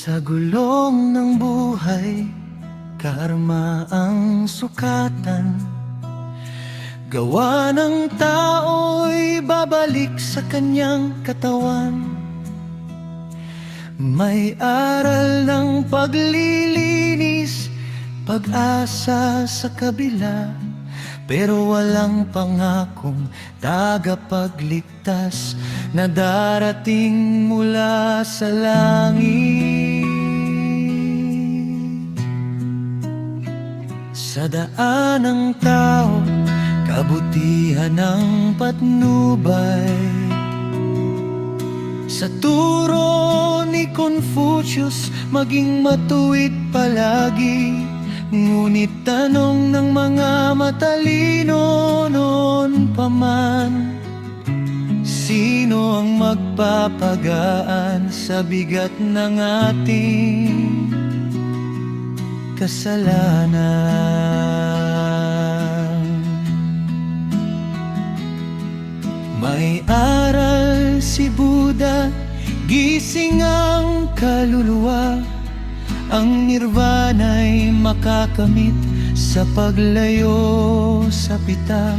Sa gulong ng buhay, karma ang sukatan. Gawa ng tao'y babalik sa kanyang katawan. May aral ng paglilinis, pag-asa sa kabila. Pero walang pangakong tagapagligtas Na darating mula sa langit Sa daan ng tao, kabutihan ng patnubay. Sa turo ni Confucius, maging matuwid palagi. Ngunit tanong ng mga matalino noon pa man Sino ang magpapagaan sa bigat ng ating kasalanan. May aral si Buddha, gising ang kaluluwa. Ang nirvana'y makakamit sa paglayo sa pita.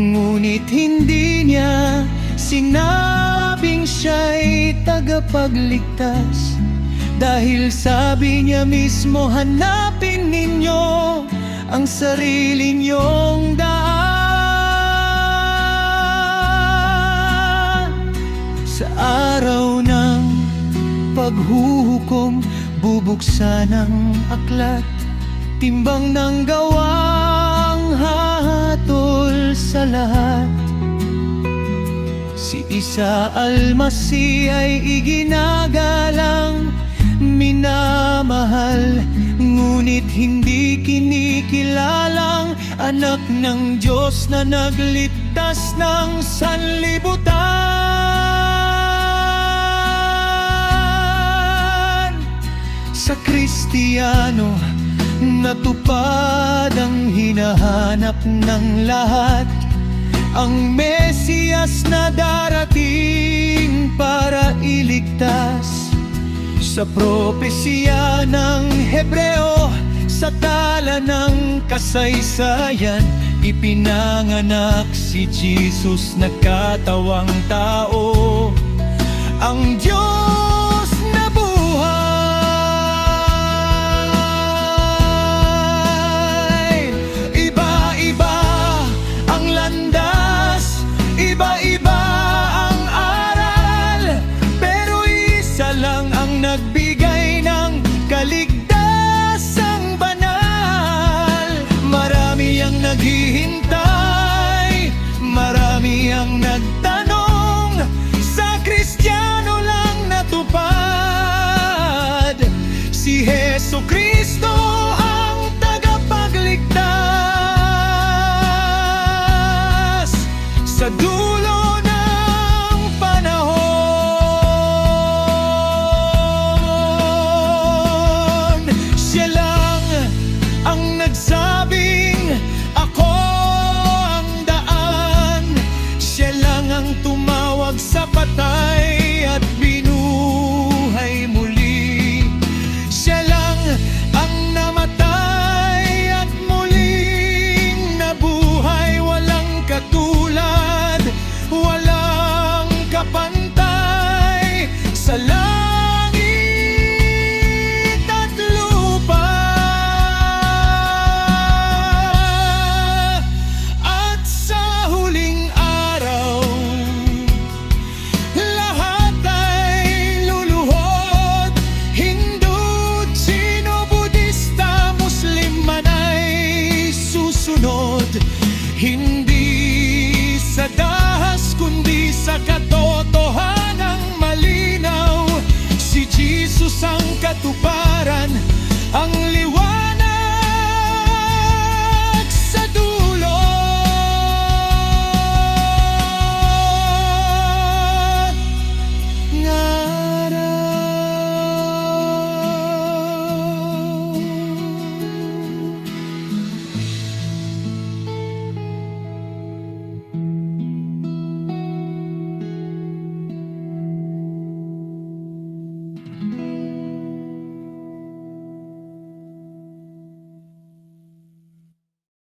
Ngunit hindi niya sinabing siya'y tagapagligtas Dahil sabi niya mismo hanapin ninyo ang sarili niyong daan. Sa araw ng paghuhukom Bubuksan ang aklat Timbang ng gawang hahatol sa lahat. Si Isa Almasi ay iginagalang Minamahal Ngunit hindi kinikilalang Anak ng Diyos na nagligtas ng sanlibutan. Sa Kristiyano Natupad ang hinahanap ng lahat. Ang Mesiyas na darating para iligtas Sa propesya ng Hebreo Sa tala ng kasaysayan Ipinanganak si Jesus na katawang tao Kristo ang tagapagligtas. Sa dulo sa katotohanang malinaw Si Jesus ang katuparan